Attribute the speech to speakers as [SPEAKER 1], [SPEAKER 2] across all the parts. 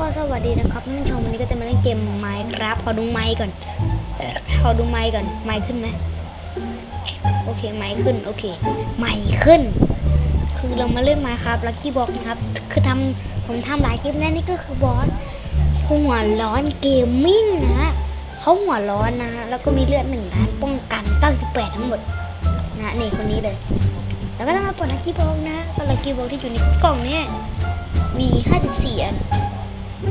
[SPEAKER 1] ก็สวัสดีนะครับท่านผู้ชมวันนี้ก็จะมาเล่นเกมไมค์ครับขอดูไมค์ก่อนขอดูไมค์ก่อนไมค์ขึ้นไหมโอเคไมค์ขึ้นโอเคไมค์ขึ้น คือเรามาเล่นไมค์ครับลักกี้บ็อกนะครับ คือทำผมทำหลายคลิปแล้วนี่ก็คือบอสหัวร้อนเกมมิ่งนะฮะเขาหัวร้อนนะแล้วก็มีเลือดหนึ่งล้านป้องกัน98ทั้งหมดนะนี่คนนี้เลย แล้วก็ต้องมาปลดลักกี้บ็อกนะก็ลักกี้บ็อกที่อยู่ในกล่องเนี่ยมี 54 อัน โอ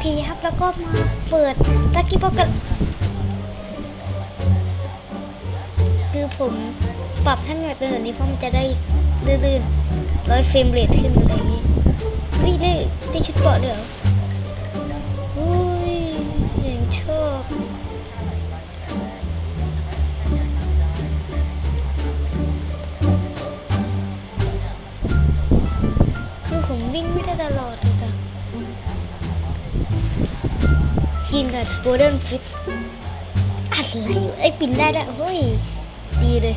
[SPEAKER 1] เคครับแล้วก็มาเปิดลักกี้บ็อกกันคือผมปรับให้มันเป็นแบบนี้เพราะมันจะได้ลื่นๆร้อยเฟรมเรทขึ้นอะไรอย่างงี้เฮ้ยได้ได้ชุดเกาะเดี๋ยว วิ่งไม่ได้ตลอดเลยอะกินกับโกลเด้นฟิตอะไรอยู่ไอ้ปินได้ด้วยเฮ้ยดีเลย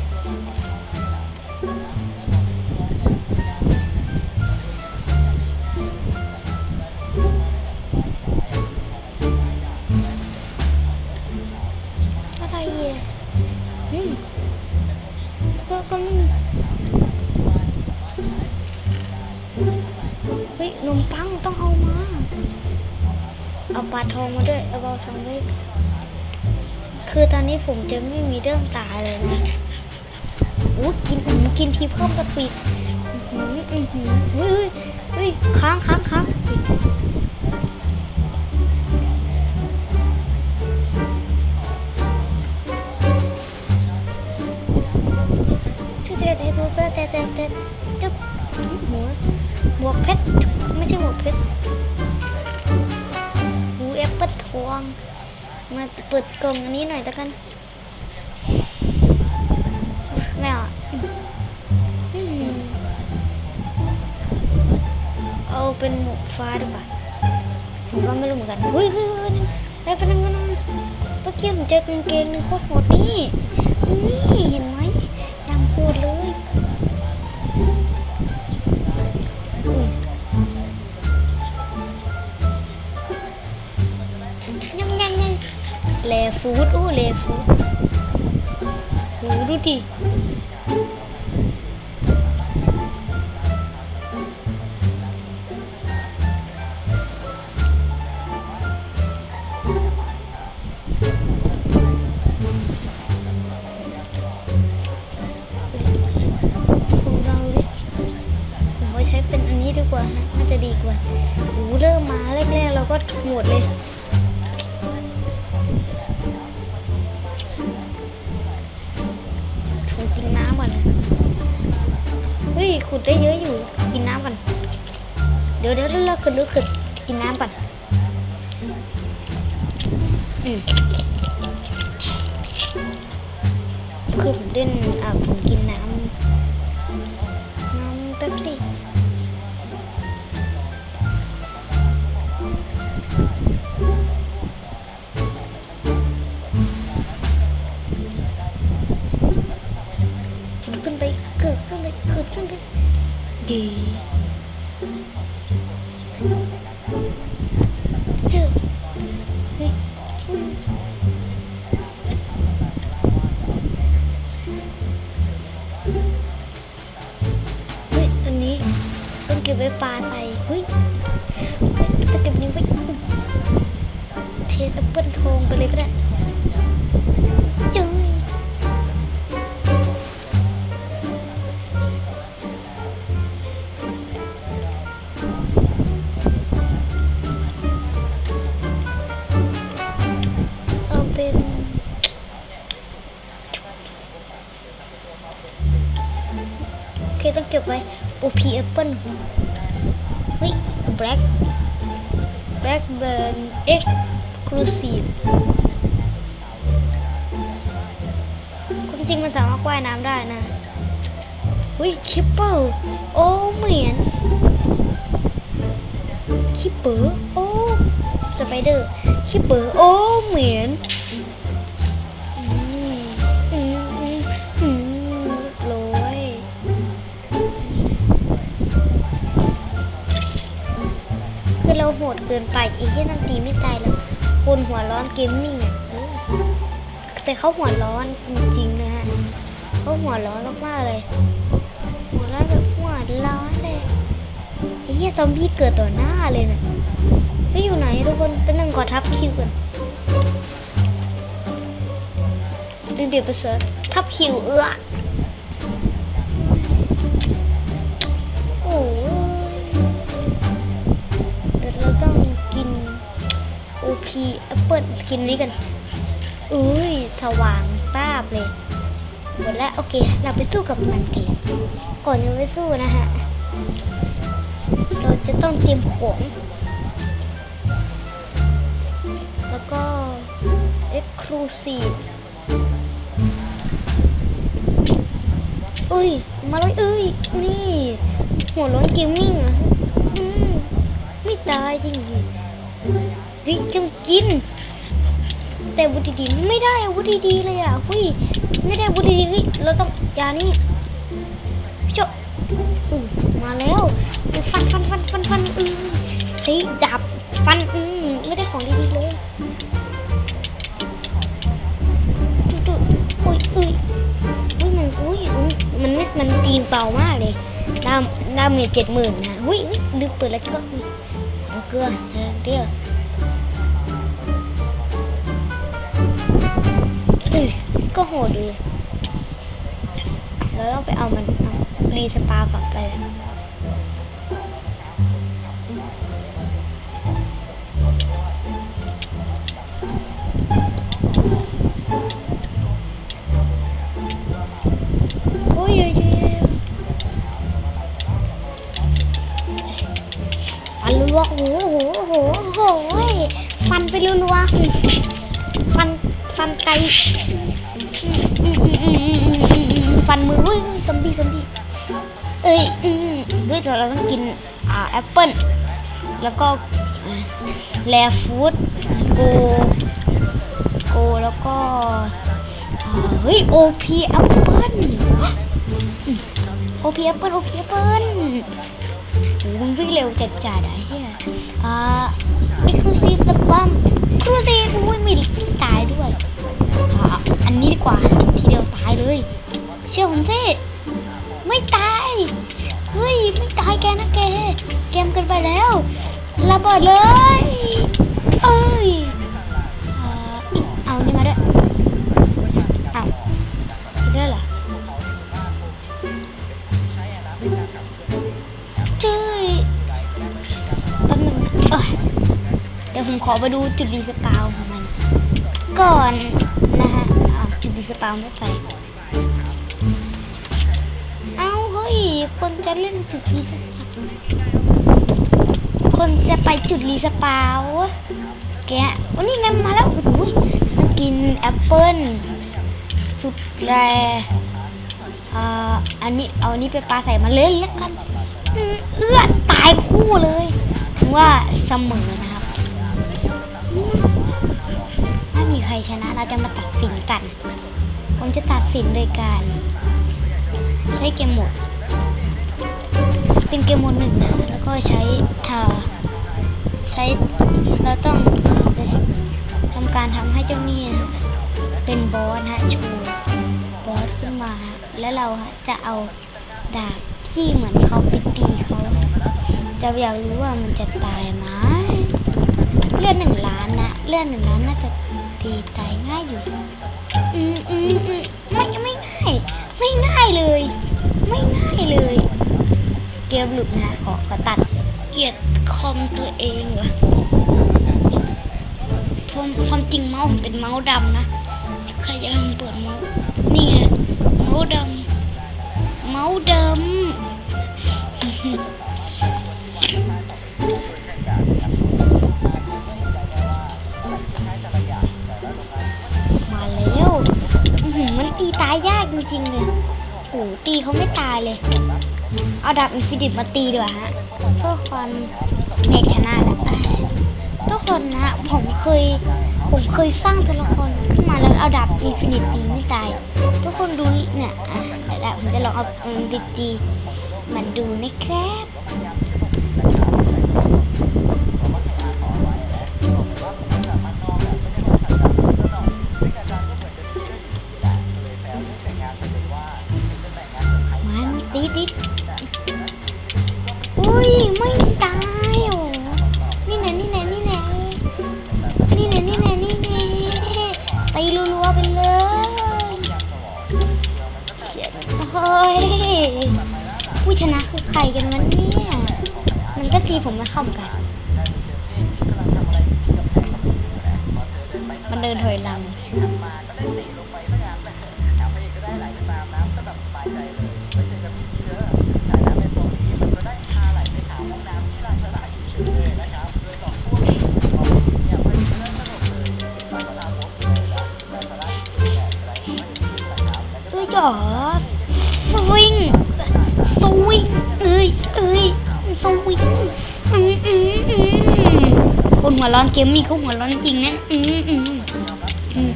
[SPEAKER 1] อะไรอะอืมก็ก็ไม่ เอาปลาทองมาด้วย เอาปลาทองด้วย คือตอนนี้ผมจะไม่มีเรื่องตายเลยนะอู้กินอืมกินทีเพิ่มกระปิดอือหืออือหือเฮ้ยเฮ้ยเฮ้ยค้างค้างค้างเด็ดเด็ดเด็ดเด็ดเด็ดเด็ดจุ๊บหมูหมวกเพชร ไม่ใช่หมวกเพชร มาเปิดกล่องอันนี้หน่อยแล้วกันไม่เอาอะเอาเป็นหมวกฟ้าดีกว่าผมก็ไม่รู้เหมือนกันเฮ้ยเฮ้ยเฮ้ยเฮ้ยไปนั่งไปนั่งเมื่อกี้ผมเจอกางเกงนึงโคตรโหดนี่นี่เห็นไหมดังพูดเลย เลฟูดโอ้เลฟูดโหดูดิผมลองดูดิผมว่าใช้เป็นอันนี้ดีกว่าฮะน่าจะดีกว่าโอ้เริ่มมาแรกๆ เราก็หมดเลย ดี๋ยวเดี๋ยวเลิกขึ้นลิกขึ้นกินน้ำก่อนอืมคือผมเล่นอ่าผมกินน้ำน้ำเป๊ปซี่ขึ้นไปขึ้นไปขึ้นไปดี ไปเฮ้ยเฮ้ยจะเก็บนี้ไว้เทแอปเปิลทองไปเลยก็ได้เจ้ยเอาเป็นโอเคต้องเก็บไว้ OP Apple เฮ้ย Black Blackburn Exclusive ความจริงมันสามารถว่ายน้ำได้นะเฮ้ยคิปเปอร์โอ้เหมือนคิปเปอร์โอ้สไปเดอร์คิปเปอร์โอ้เหมือน เกินไปไอ้เหี้ยนั่นตีไม่ตายแล้วคนหัวร้อนเกมมิ่งอะแต่เขาหัวร้อนจริงๆนะฮะเขาหัวร้อนมากๆเลยหัวร้อนแบบหัวร้อนเลยไอ้เหี้ยซอมบี้เกิดต่อหน้าเลยนะไม่อยู่ไหนทุกคนเป็นหนึ่งขอทับคิวก่อนดึงเดี๋ยวไปเสิร์ชทับคิวเอื้อ OP แอปเปิลกินนี้กันอุ้ยสว่างป้าบเลยหมดแล้วโอเค เราไปสู้กับมันกันเลยก่อนจะไปสู้นะฮะเราจะต้องเตรียมของ แล้วก็ exclusive อุ้ย มาเลยเอ้ย นี่ หัวร้อนเกมมิ่งอะไม่ตายจริงดิ วิจงกิน แต่วุธดีไม่ได้วุธดีเลยอะหุ้ยไม่ได้วุธดีๆเฮ้ยเราต้องยานี่เจาะอือมาแล้วฟันฟันฟันฟันฟันอือใช้ดาบฟันอือไม่ได้ของดีๆเลยจุ๊จุ๊อุ้ยอุ้ยอุ้ยมันอุ้ยมันไม่มันตีเบามากเลยดามดามเมจเจ็ดหมื่นนะอุ้ยอุ้ยลืมเปิดแล้วก็อุ้ยเอาเกลือเออเดียว อืมก็โหดดีแล้วต้องไปเอามันเอารีสปากลับไปแล้วฟันรัวโอ้โหโอ้โหโอ้โหฟันไปรัวๆ ฟันไกฟันมือเฮ้ยซอมบี้ซอมบี้เอ้ยเฮ้ยเดี๋ยวเราต้องกินอ่าแอปเปิ้ลแล้วก็แลฟูดโกโกแล้วก็เฮ้ยโอพีแอปเปิ้ลโอพีแอปเปิ้ลโอพีแอปเปิ้ล วิ่งเร็วจัดจัดๆอะเฮียอ่าเอ็กคลูซีฟแต่ปั๊มคลูซีฟอุ้ยมีตายด้วยอะอันนี้ดีกว่าทีเดียวตายเลย เชื่อผมสิไม่ตายเฮ้ยไม่ตายแกนะแกเกมเกันไปแล้วระเบิดเลยเอ้ยอ่าเอานี่มาด้วย เดี๋ยวผมขอไปดูจุดรีสปาวของมัน ก่อนนะฮะจุดดีสปาวไม่ไป เอ้าเฮ้ย คนจะเล่นจุดรีสปาวคนจะไปจุดรีสปาวแกวันนี้ไงมาแล้วโอ้ยกินแอปเปิ้ลสุดแรอ่าอันนี้เอาอันนี้ไปปลาใส่มาเลยแล้วกันเอื้อตายคู่เลย ถึงว่า มอนะครับ ถ้ามีใครชนะเราจะมาตัดสินกัน ผมจะตัดสินโดยการ ใช้เกมโหมด เป็นเกมโหมดหนึ่งนะแล้วก็ใช้เอ่อใช้เราต้องทำการทำให้เจ้าหนี้นะเป็นบอสฮะชว์บอสขึ้นมา แล้วเราจะเอาดาบที่เหมือนเขาไปตีเขา จะอยากรู้ว่ามันจะตายไหมเลือดหนึ่งล้านนะเลือดหนึ่งล้านน่าจะตีตายง่ายอยู่อืมอืมอืมไม่ไม่ง่ายไม่ง่ายเลย ไม่ง่ายเลย เกมหลุดนะขอขอตัด เกียดคอมตัวเองว่ะความความจริงเมาส์ผมเป็นเมาส์ดำนะใครจะลองเปิดเมาส์นี่ไงเมาส์ดำเมาส์ดำ จริงๆเลยโอ้โหตีเขาไม่ตายเลย เอาดาบอินฟินิตมาตีดีกว่าฮะเพื่อความเมกชนะแหละทุกคนนะผมเคยผมเคยสร้างตัวละครขึ้นมาแล้วเอาดาบอินฟินิตตีไม่ตาย ทุกคนดูเนี่ยอะเดี๋ยวผมจะลองเอาอินฟินิตตีมันดูนะครับ ใครกันวะเนี่ยมันก็ตีผมไม่เข้าเหมือนกันมันเดินถอยหลัง หัวร้อนเกมมี่เขาหัวร้อนจริงนะอืมอืมอืม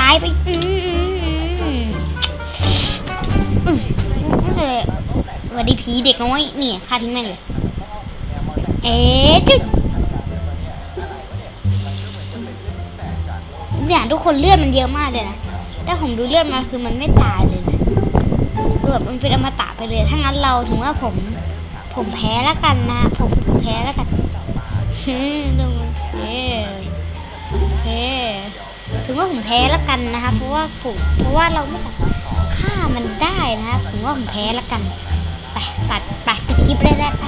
[SPEAKER 1] ตายไปอืมอืมอืมอืออสวัสดีผีเด็กน้อยนี่ฆ่าทิ้งแม่งเลยเอ๊ะจุดเนี่ยทุกคนเลือดมันเยอะมากเลยนะถ้าผมดูเลือดมาคือมันไม่ตายเลยนะคือแบบมันเป็นอมตะไปเลย ถ้างั้นเราถึงว่าผม ผมแพ้แล้วกันนะ ผมแพ้แล้วกันดู ถึงว่าผมแพ้แล้วกันนะคะเพราะว่าผมเพราะว่าเราไม่สามารถฆ่ามันได้นะคะผมว่าผมแพ้แล้วกันไปตัดไปไปคลิปได้ได้ไป